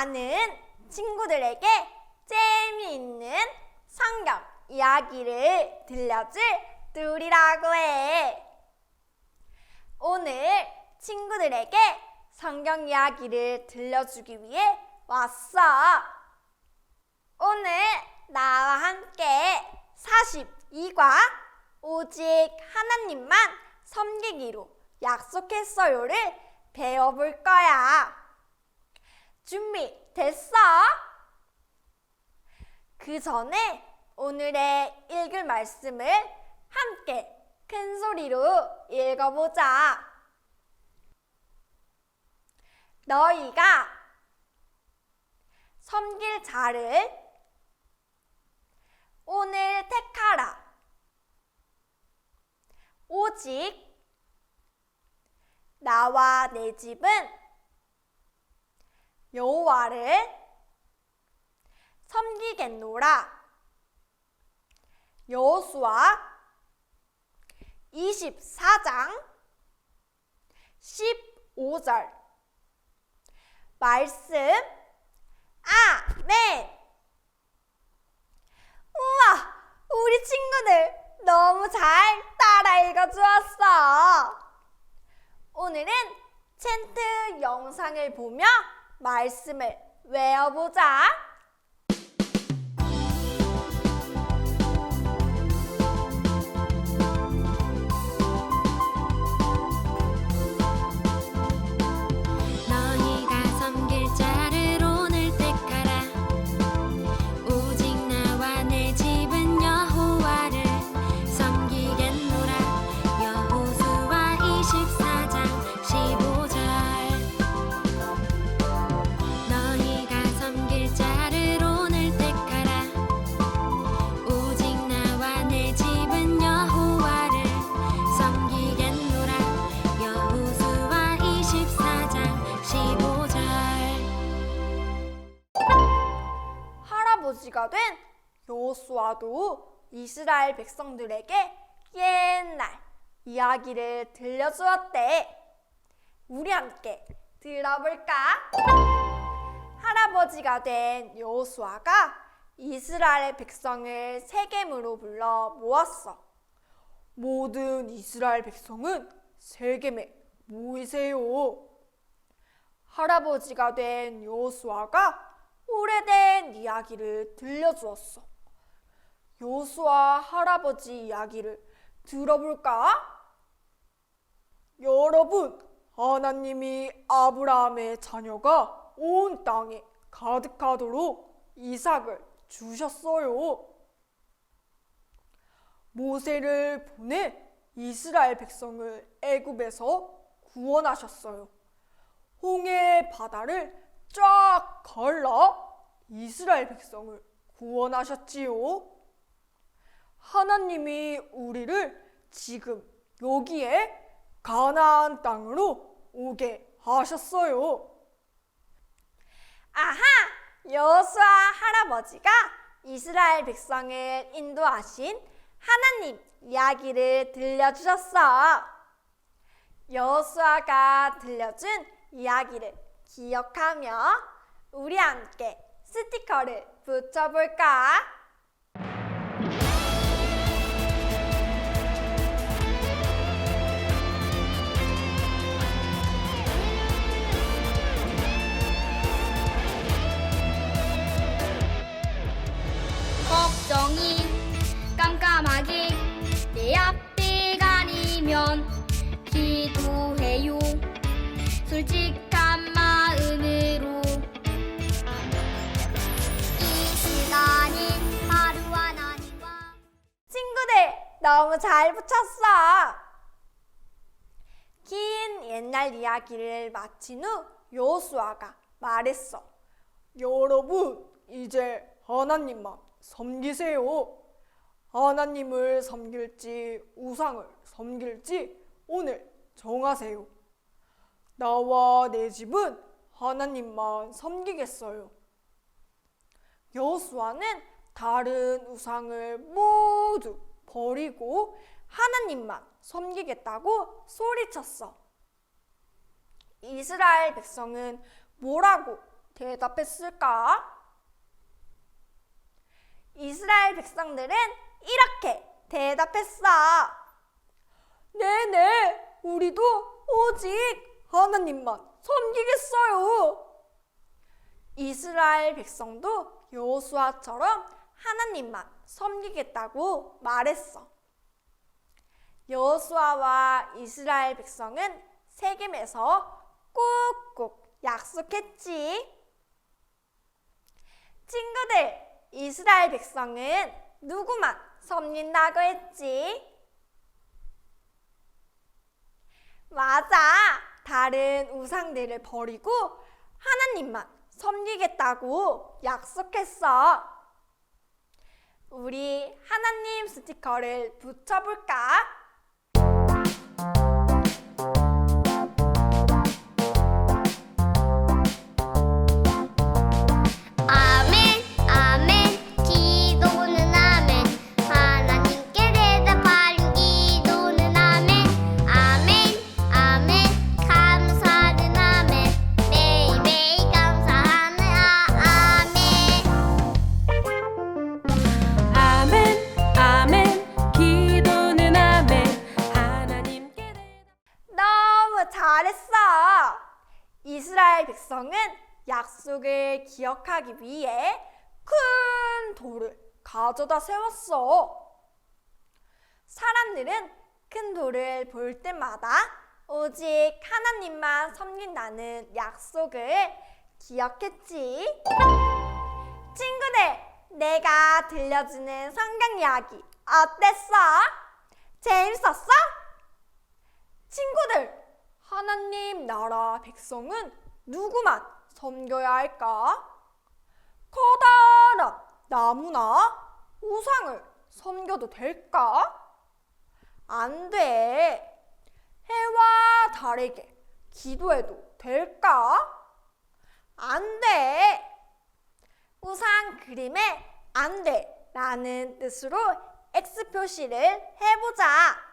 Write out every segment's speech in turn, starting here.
나는 친구들에게 재미있는 성경 이야기를 들려줄 둘이라고 해. 오늘 친구들에게 성경 이야기를 들려주기 위해 왔어. 오늘 나와 함께 42과 오직 하나님만 섬기기로 약속했어요를 배워볼 거야. 준비 됐어? 그 전에 오늘의 읽을 말씀을 함께 큰 소리로 읽어보자. 너희가 섬길 자를 오늘 택하라. 오직 나와 내 집은 여호와를 섬기겠노라. 여호수아 24장 15절 말씀 아멘. 우와, 우리 친구들 너무 잘 따라 읽어주었어. 오늘은 챈트 영상을 보며 말씀을 외워보자. 아버지가 된 여호수아도 이스라엘 백성들에게 옛날 이야기를 들려주었대. 우리 함께 들어볼까? 할아버지가 된 여호수아가 이스라엘 백성을 세겜으로 불러 모았어. 모든 이스라엘 백성은 세겜에 모이세요. 할아버지가 된 여호수아가 오래된 이야기를 들려주었어. 여호수아 할아버지 이야기를 들어볼까? 여러분, 하나님이 아브라함의 자녀가 온 땅에 가득하도록 이삭을 주셨어요. 모세를 보내 이스라엘 백성을 애굽에서 구원하셨어요. 홍해 바다를 쫙 걸러 이스라엘 백성을 구원하셨지요. 하나님이 우리를 지금 여기에 가나안 땅으로 오게 하셨어요. 아하! 여호수아 할아버지가 이스라엘 백성을 인도하신 하나님 이야기를 들려주셨어. 여호수아가 들려준 이야기를 기억하며 우리 함께 스티커를 붙여볼까? 걱정이 깜깜하게 내 앞에 가리면 기도해요 솔직 너무 잘 붙였어. 긴 옛날 이야기를 마친 후 여호수아가 말했어. 여러분 이제 하나님만 섬기세요. 하나님을 섬길지 우상을 섬길지 오늘 정하세요. 나와 내 집은 하나님만 섬기겠어요. 여호수아는 다른 우상을 모두 버리고 하나님만 섬기겠다고 소리쳤어. 이스라엘 백성은 뭐라고 대답했을까? 이스라엘 백성들은 이렇게 대답했어. 네네, 우리도 오직 하나님만 섬기겠어요. 이스라엘 백성도 여호수아처럼 하나님만 섬기겠다고 말했어. 여호수아와 이스라엘 백성은 세겜에서 꾹꾹 약속했지. 친구들, 이스라엘 백성은 누구만 섬긴다고 했지? 맞아. 다른 우상들을 버리고 하나님만 섬기겠다고 약속했어. 우리 하나님 스티커를 붙여볼까? 잘했어. 이스라엘 백성은 약속을 기억하기 위해 큰 돌을 가져다 세웠어. 사람들은 큰 돌을 볼 때마다 오직 하나님만 섬긴다는 약속을 기억했지. 친구들, 내가 들려주는 성경 이야기 어땠어? 재밌었어? 친구들, 하나님 나라 백성은 누구만 섬겨야 할까? 커다란 나무나 우상을 섬겨도 될까? 안 돼. 해와 달에게 기도해도 될까? 안 돼. 우상 그림에 안 돼. 라는 뜻으로 X 표시를 해보자.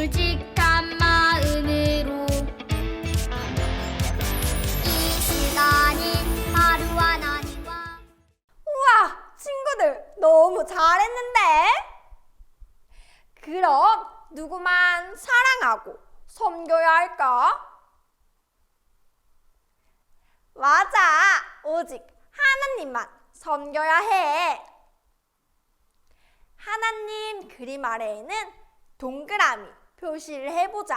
솔직한 마음으로 이 시간이 하루 하나님과 우와, 친구들 너무 잘했는데? 그럼 누구만 사랑하고 섬겨야 할까? 맞아, 오직 하나님만 섬겨야 해. 하나님 그림 아래에는 동그라미 표시를 해보자.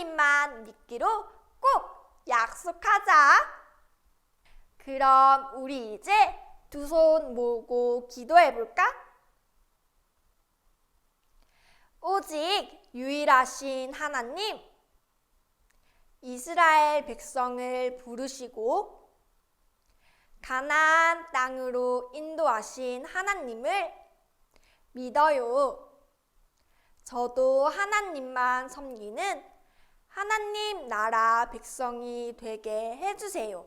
하나님만 믿기로 꼭 약속하자. 그럼 우리 이제 두 손 모으고 기도해 볼까? 오직 유일하신 하나님, 이스라엘 백성을 부르시고 가나안 땅으로 인도하신 하나님을 믿어요. 저도 하나님만 섬기는 하나님 나라 백성이 되게 해주세요.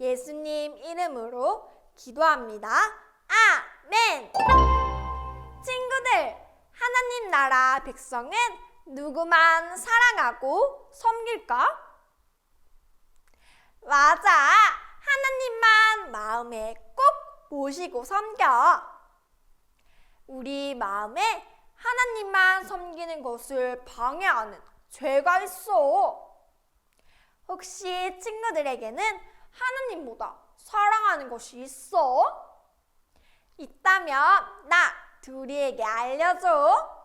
예수님 이름으로 기도합니다. 아멘! 친구들, 하나님 나라 백성은 누구만 사랑하고 섬길까? 맞아. 하나님만 마음에 꼭 모시고 섬겨. 우리 마음에 하나님만 섬기는 것을 방해하는 죄가 있어. 혹시 친구들에게는 하나님보다 사랑하는 것이 있어? 있다면 나 둘이에게 알려줘.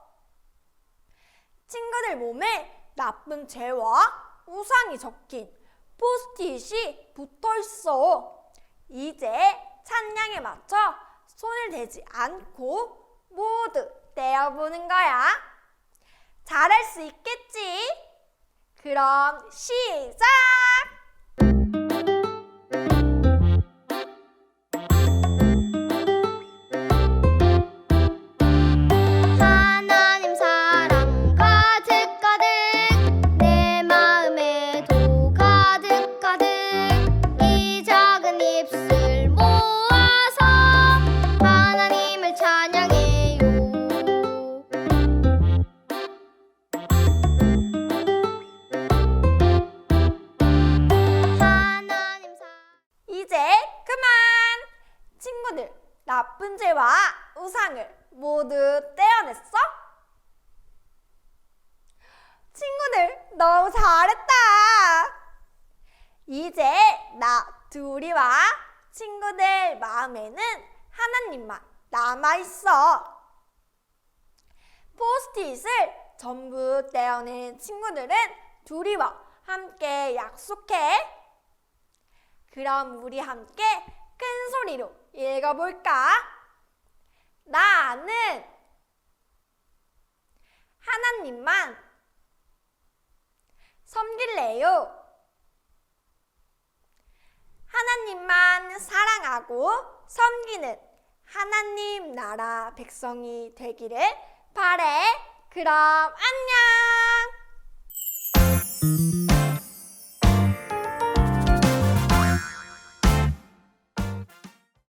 친구들 몸에 나쁜 죄와 우상이 적힌 포스트잇이 붙어 있어. 이제 찬양에 맞춰 손을 대지 않고 모두 떼어보는 거야. 잘할 수 있겠지? 그럼 시작! 죄와 우상을 모두 떼어냈어? 친구들, 너무 잘했다! 이제 나 둘이와 친구들 마음에는 하나님만 남아있어. 포스트잇을 전부 떼어낸 친구들은 둘이와 함께 약속해. 그럼 우리 함께 큰 소리로 읽어볼까? 나는 하나님만 섬길래요. 하나님만 사랑하고 섬기는 하나님 나라 백성이 되기를 바래. 그럼 안녕!